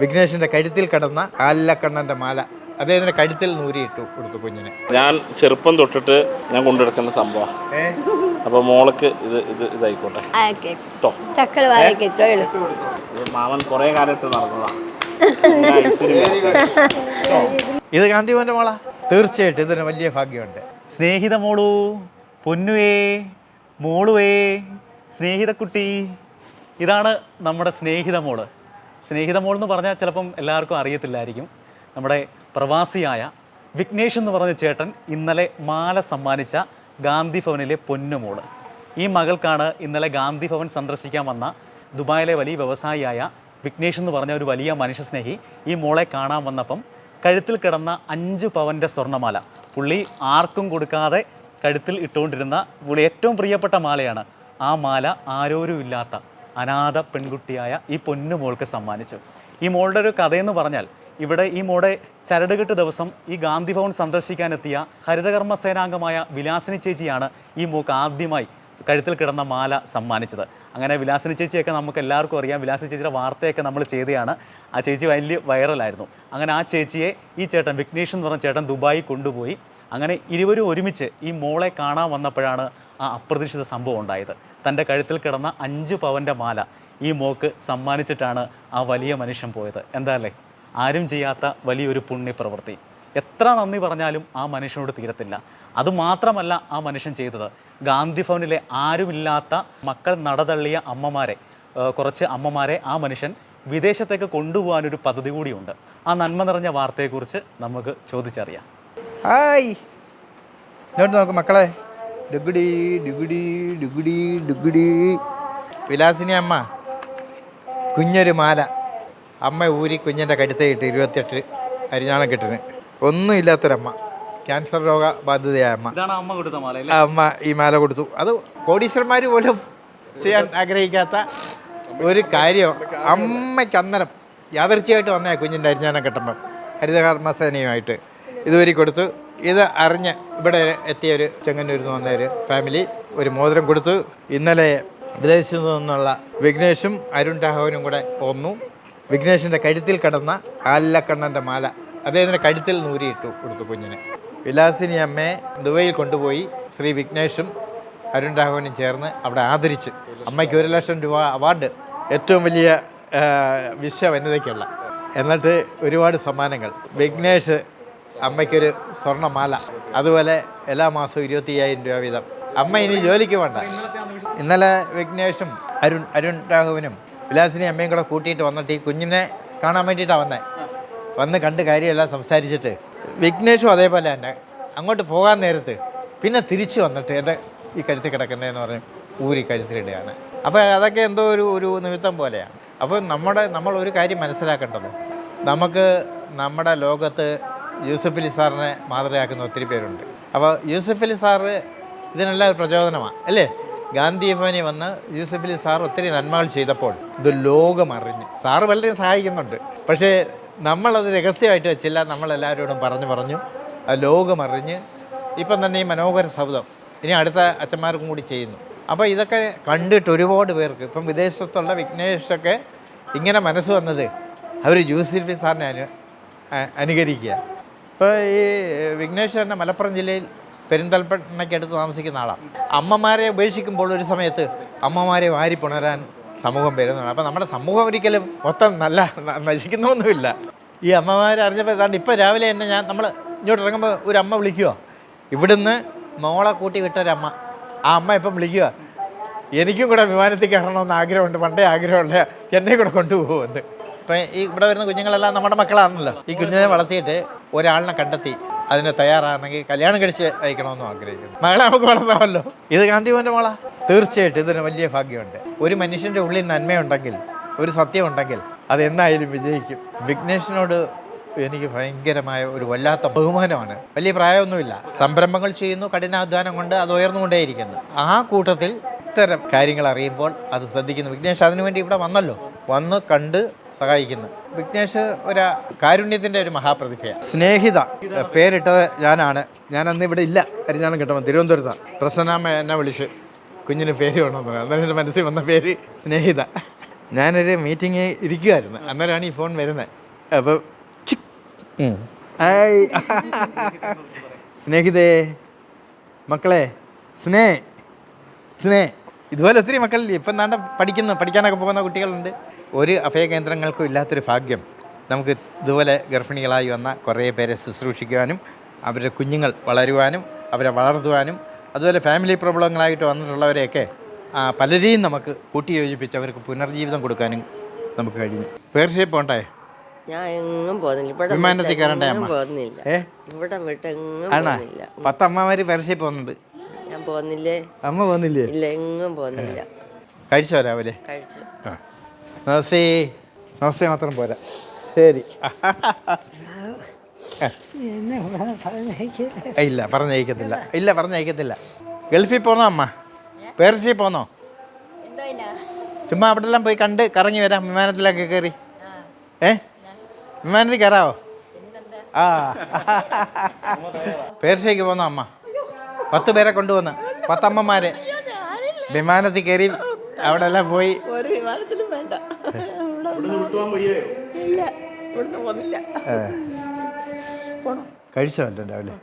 വിഘ്നേഷിന്റെ കഴുത്തിൽ കിടന്ന ആലക്കണ്ണന്റെ മാല. അദ്ദേഹത്തിന്റെ കഴുത്തിൽ നൂരിയിട്ടു കൊടുത്തു കുഞ്ഞിനെ. ഞാൻ ചെറുപ്പം തൊട്ടിട്ട് ഞാൻ കൊണ്ടുനടക്കുന്ന സംഭവം. അപ്പൊ മോളക്ക് ഇത് ഇത് ഇതായിക്കോട്ടെ. മാമൻ കുറെ കാലത്ത് നടന്നതാ. ഇത് ഗാന്ധിമോന്റെ മോള? തീർച്ചയായിട്ടും ഇതിന് വലിയ ഭാഗ്യമുണ്ട്. സ്നേഹിത മോളു പൊന്നുവേ മോളുവേ സ്നേഹിത കുട്ടി ഇതാണ് നമ്മുടെ സ്നേഹിത മോൾ. സ്നേഹിത മോൾ എന്ന് പറഞ്ഞാൽ ചിലപ്പം എല്ലാവർക്കും അറിയത്തില്ലായിരിക്കും. നമ്മുടെ പ്രവാസിയായ വിഘ്നേഷ് എന്ന് പറഞ്ഞ ചേട്ടൻ ഇന്നലെ മാല സമ്മാനിച്ച ഗാന്ധി ഭവനിലെ പൊന്നുമോൾ. ഈ മകൾക്കാണ് ഇന്നലെ ഗാന്ധി ഭവൻ സന്ദർശിക്കാൻ വന്ന ദുബായിലെ വലിയ വ്യവസായിയായ വിഘ്നേഷ് എന്ന് പറഞ്ഞ ഒരു വലിയ മനുഷ്യസ്നേഹി ഈ മോളെ കാണാൻ വന്നപ്പം കഴുത്തിൽ കിടന്ന അഞ്ച് പവന്റെ സ്വർണമാല പുള്ളി ആർക്കും കൊടുക്കാതെ കഴുത്തിൽ ഇട്ടുകൊണ്ടിരുന്ന പുള്ളി ഏറ്റവും പ്രിയപ്പെട്ട മാലയാണ്. ആ മാല ആരോരും ഇല്ലാത്ത അനാഥ പെൺകുട്ടിയായ ഈ പൊന്നു മോൾക്ക് സമ്മാനിച്ചു. ഈ മോളുടെ ഒരു കഥയെന്ന് പറഞ്ഞാൽ ഇവിടെ ഈ മോടെ ചരടുകെട്ട് ദിവസം ഈ ഗാന്ധി ഭവൻ സന്ദർശിക്കാനെത്തിയ ഹരിതകർമ്മ സേനാംഗമായ വിലാസിനി ചേച്ചിയാണ് ഈ മോക്ക് ആദ്യമായി കഴുത്തിൽ കിടന്ന മാല സമ്മാനിച്ചത്. അങ്ങനെ വിലാസിനി ചേച്ചിയൊക്കെ നമുക്ക് എല്ലാവർക്കും അറിയാം. വിലാസിനി ചേച്ചിയുടെ വാർത്തയൊക്കെ നമ്മൾ ചെയ്തതാണ് ആ ചേച്ചി വലിയ വൈറലായിരുന്നു. അങ്ങനെ ആ ചേച്ചിയെ ഈ ചേട്ടൻ വിഘ്നേഷ് എന്ന് പറഞ്ഞ ചേട്ടൻ ദുബായി കൊണ്ടുപോയി. അങ്ങനെ ഇരുവരും ഒരുമിച്ച് ഈ മോളെ കാണാൻ വന്നപ്പോഴാണ് ആ അപ്രതീക്ഷിത സംഭവം ഉണ്ടായത്. തന്റെ കഴുത്തിൽ കിടന്ന അഞ്ച് പവന്റെ മാല ഈ മോക്ക് സമ്മാനിച്ചിട്ടാണ് ആ വലിയ മനുഷ്യൻ പോയത്. എന്താണല്ലേ ആരും ചെയ്യാത്ത വലിയൊരു പുണ്യപ്രവൃത്തി. എത്ര നന്ദി പറഞ്ഞാലും ആ മനുഷ്യനോട് തീരത്തില്ല. അതുമാത്രമല്ല ആ മനുഷ്യൻ ചെയ്തത്. ഗാന്ധി ഭവനിലെ ആരുമില്ലാത്ത മക്കൾ നടതള്ളിയ അമ്മമാരെ കുറച്ച് അമ്മമാരെ ആ മനുഷ്യൻ വിദേശത്തേക്ക് കൊണ്ടുപോകാനൊരു പദ്ധതി കൂടിയുണ്ട്. ആ നന്മ നിറഞ്ഞ വാർത്തയെക്കുറിച്ച് നമുക്ക് ചോദിച്ചറിയാം. ഹായ്. നോക്ക് മക്കളെ. ഡുഗുഡി ഡുഗുഡി ഡുഗുഡി ഡുഗുഡി വിലാസിനി അമ്മ കുഞ്ഞൊരു മാല. അമ്മ ഊരി കുഞ്ഞിന്റെ കഴുത്തേയിട്ട് ഇരുപത്തെട്ട് അരിഞ്ഞാണം കെട്ടിന് ഒന്നുമില്ലാത്തൊരമ്മ ക്യാൻസർ രോഗ ബാധിതയായ അമ്മ. അമ്മ കൊടുത്ത മാല അമ്മ ഈ മാല കൊടുത്തു. അത് കോടീശ്വരന്മാർ പോലും ചെയ്യാൻ ആഗ്രഹിക്കാത്ത ഒരു കാര്യം. അമ്മയ്ക്ക് അന്നേരം യാദർച്ഛയായിട്ട് വന്നേ കുഞ്ഞിന്റെ അരിഞ്ഞാനം കെട്ടുമ്പം. ഹരിതകർമ്മസേനയുമായിട്ട്. ഇതുവരെ കൊടുത്തു. ഇത് അറിഞ്ഞ് ഇവിടെ എത്തിയ ഒരു ചെങ്ങന്നൂരിൽ നിന്ന് വന്ന ഒരു ഫാമിലി ഒരു മോതിരം കൊടുത്തു. ഇന്നലെ വിദേശത്തു നിന്നുള്ള വിഘ്നേഷും അരുൺ രാഘവനും കൂടെ പോന്നു. വിഘ്നേഷിന്റെ കഴുത്തിൽ കിടന്ന ആലക്കണ്ണന്റെ മാല. അദ്ദേഹത്തിന്റെ കഴുത്തിൽ നൂരിയിട്ടു കൊടുത്തു കുഞ്ഞിന്. വിലാസിനി അമ്മയെ ദുബൈയിൽ കൊണ്ടുപോയി ശ്രീ വിഘ്നേഷും അരുൺ രാഘവനും ചേർന്ന് അവിടെ ആദരിച്ച്. അമ്മയ്ക്ക് ഒരു ലക്ഷം രൂപ അവാർഡ് ഏറ്റവും വലിയ വിശ്വ വനിതയ്ക്കുള്ള എന്നിട്ട് ഒരുപാട് സമ്മാനങ്ങൾ. വിഘ്നേഷ് അമ്മയ്ക്കൊരു സ്വർണമാല. അതുപോലെ എല്ലാ മാസവും ഇരുപത്തി അയ്യായിരം രൂപ വീതം. അമ്മ ഇനി ജോലിക്ക് വേണ്ട ഇന്നലെ വിഘ്നേഷും അരുൺ അരുൺ രാഘവനും വിലാസിനെ അമ്മയും കൂടെ കൂട്ടിയിട്ട് വന്നിട്ട് ഈ കുഞ്ഞിനെ കാണാൻ വേണ്ടിയിട്ടാണ് വന്നത് വന്ന് കണ്ട് കാര്യമെല്ലാം സംസാരിച്ചിട്ട് വിഘ്നേഷും അതേപോലെ തന്നെ അങ്ങോട്ട് പോകാൻ നേരത്ത് പിന്നെ തിരിച്ചു വന്നിട്ട് എന്റെ ഈ കഴുത്തിൽ കിടക്കുന്നതെന്ന് പറഞ്ഞ് ഊരി കഴുത്തിലിടുകയാണ്. അപ്പോൾ അതൊക്കെ എന്തോ ഒരു ഒരു നിമിത്തം പോലെയാണ്. അപ്പോൾ നമ്മുടെ നമ്മൾ ഒരു കാര്യം മനസ്സിലാക്കേണ്ടത്. നമുക്ക് നമ്മുടെ ലോകത്ത് യൂസഫ് അലി സാറിനെ മാതൃകയാക്കുന്ന ഒത്തിരി പേരുണ്ട്. അപ്പോൾ യൂസഫ് അലി സാറ് ഇതിനെല്ലാം ഒരു പ്രചോദനമാണ് അല്ലേ? ഗാന്ധി ഭവനിൽ വന്ന് യൂസഫ് അലി സാർ ഒത്തിരി നന്മകൾ ചെയ്തപ്പോൾ ഇത് ലോകം അറിഞ്ഞു. സാറ് വളരെ സഹായിക്കുന്നുണ്ട്. പക്ഷേ നമ്മളത് രഹസ്യമായിട്ട് വെച്ചില്ല നമ്മളെല്ലാവരോടും പറഞ്ഞു പറഞ്ഞു ലോകം അറിഞ്ഞ് ഇപ്പം തന്നെ ഈ മനോഹര സൗധം ഇനി അടുത്ത അച്ഛന്മാർക്കും കൂടി ചെയ്യുന്നു. അപ്പോൾ ഇതൊക്കെ കണ്ടിട്ട് ഒരുപാട് പേർക്ക് ഇപ്പം വിദേശത്തുള്ള വിഘ്നേഷൊക്കെ ഇങ്ങനെ മനസ്സ് വന്നത് അവർ യൂസഫ് സാറിനെ അനു അനുകരിക്കുക. ഇപ്പോൾ ഈ വിഘ്നേശ്വരന്റെ മലപ്പുറം ജില്ലയിൽ പെരിന്തൽപ്പണ്ണയ്ക്കടുത്ത് താമസിക്കുന്ന ആളാണ് അമ്മമാരെ ഉപേക്ഷിക്കുമ്പോൾ ഒരു സമയത്ത് അമ്മമാരെ വാരി പുണരാൻ സമൂഹം വരുന്നതാണ്. അപ്പോൾ നമ്മുടെ സമൂഹം ഒരിക്കലും മൊത്തം നല്ല നശിക്കുന്നൊന്നുമില്ല. ഈ അമ്മമാരെ അറിഞ്ഞപ്പോൾ ഏതാണ്ട് ഇപ്പോൾ രാവിലെ തന്നെ ഞാൻ നമ്മൾ ഇങ്ങോട്ട് ഇറങ്ങുമ്പോൾ ഒരു അമ്മ വിളിക്കുക ഇവിടുന്ന് മോളെ കൂട്ടി വിട്ടൊരമ്മ. ആ അമ്മ ഇപ്പം വിളിക്കുക എനിക്കും കൂടെ വിമാനത്തിൽ കയറണമെന്ന് ആഗ്രഹമുണ്ട്. പണ്ടേ ആഗ്രഹമുണ്ട് എന്നെ കൂടെ കൊണ്ടുപോകുമെന്ന്. ഇപ്പം ഈ ഇവിടെ വരുന്ന കുഞ്ഞുങ്ങളെല്ലാം നമ്മുടെ മക്കളാണല്ലോ. ഈ കുഞ്ഞിനെ വളർത്തിയിട്ട് ഒരാളിനെ കണ്ടെത്തി അതിന് തയ്യാറാണെങ്കിൽ കല്യാണം കഴിച്ച് അയക്കണമെന്നും ആഗ്രഹിക്കുന്നു. മകളെ നമുക്ക് വളർത്താമല്ലോ. ഇത് ഗാന്ധിഭവന്റെ മോളാ? തീർച്ചയായിട്ടും ഇതിന് വലിയ ഭാഗ്യമുണ്ട്. ഒരു മനുഷ്യന്റെ ഉള്ളിൽ നന്മയുണ്ടെങ്കിൽ ഒരു സത്യമുണ്ടെങ്കിൽ അത് എന്തായാലും വിജയിക്കും. വിഘ്നേഷിനോട് എനിക്ക് ഭയങ്കരമായ ഒരു വല്ലാത്ത ബഹുമാനമാണ്. വലിയ പ്രായമൊന്നുമില്ല. സംരംഭങ്ങൾ ചെയ്യുന്നു കഠിനാധ്വാനം കൊണ്ട് അത് ഉയർന്നുകൊണ്ടേയിരിക്കുന്നു. ആ കൂട്ടത്തിൽ ഇത്തരം കാര്യങ്ങൾ അറിയുമ്പോൾ അത് ശ്രദ്ധിക്കുന്നു. വിഘ്നേഷ് അതിനുവേണ്ടി ഇവിടെ വന്നല്ലോ. വന്ന് കണ്ട് സഹായിക്കുന്നു. വിഘ്നേഷ് ഒരു കാരുണ്യത്തിന്റെ ഒരു മഹാപ്രതിഭയാണ് സ്നേഹിത പേരിട്ടത് ഞാനാണ്. ഞാൻ അന്ന് ഇവിടെ ഇല്ല. അരിഞ്ഞാണം കിട്ടുമ്പോൾ തിരുവനന്തപുരത്താണ് പ്രസന്നാമ്മ എന്നെ വിളിച്ച് കുഞ്ഞിന് പേര് വേണമെന്ന് പറഞ്ഞു. അന്നേരം എന്റെ മനസ്സിൽ വന്ന പേര് സ്നേഹിത. ഞാനൊരു മീറ്റിംഗ് ഇരിക്കുമായിരുന്നു അന്നേരമാണ് ഈ ഫോൺ വരുന്നത്. അപ്പോൾ സ്നേഹിതേ. മക്കളെ സ്നേ. സ്നേ. ഇതുപോലെ ഒത്തിരി മക്കളില്ലേ? ഇപ്പം നാണ്ട പഠിക്കുന്നു. പഠിക്കാനൊക്കെ പോകുന്ന കുട്ടികളുണ്ട്. ഒരു അഭയകേന്ദ്രങ്ങൾക്കും ഇല്ലാത്തൊരു ഭാഗ്യം. നമുക്ക് ഇതുപോലെ ഗർഭിണികളായി വന്ന കുറേ പേരെ ശുശ്രൂഷിക്കുവാനും അവരുടെ കുഞ്ഞുങ്ങൾ വളരുവാനും അവരെ വളർത്തുവാനും അതുപോലെ ഫാമിലി പ്രോബ്ലങ്ങളായിട്ട് വന്നിട്ടുള്ളവരെയൊക്കെ പലരെയും നമുക്ക് കൂട്ടിയോജിപ്പിച്ച് അവർക്ക് പുനർജീവിതം കൊടുക്കാനും നമുക്ക് കഴിഞ്ഞു. പേർഷിപ്പ് ഉണ്ടേ ഞാൻ എങ്ങും പോകുന്നില്ല. ഇവിടെ വിമാനത്തിൽ കയറണ്ടേ അമ്മ? പോകുന്നില്ല. ഏ? ഇവിടെ വിട്ടെങ്ങും ആണോ? പോകുന്നില്ല. പത്ത് അമ്മമാർ പേർഷിപ്പ് പോകുന്നുണ്ട് ഞാൻ പോകുന്നില്ലേ? അമ്മ പോകുന്നില്ലേ? ഇല്ല എങ്ങും പോകുന്നില്ല. കഴിച്ചോ രാവിലെ? കഴിച്ചു. ആ. നമസ്തേ. നമസ്തേ മാത്രം പോരാ. ശരി. ഇല്ല പറഞ്ഞയക്കത്തില്ല. ഇല്ല പറഞ്ഞയക്കത്തില്ല. ഗൾഫിൽ പോന്നോ അമ്മ? പേർസിൽ പോന്നോ? ചുമ്മാ അവിടെല്ലാം പോയി കണ്ട് കറങ്ങി വരാം. വിമാനത്തിലൊക്കെ കയറി. ഏ? വിമാനത്തിൽ കയറാവോ? ആ. പേർഷ്യക്ക് പോന്നോ അമ്മ? പത്ത് പേരെ കൊണ്ടുവന്ന്. പത്തമ്മമാരെ. വിമാനത്തിൽ കയറി അവിടെ എല്ലാം പോയി ഒരു വിമാനത്തിലും വേണ്ട ഇല്ല ഇവിടുന്ന് പോകുന്നില്ല ഏ. കഴിച്ചോ അല്ലേ രാവിലെ?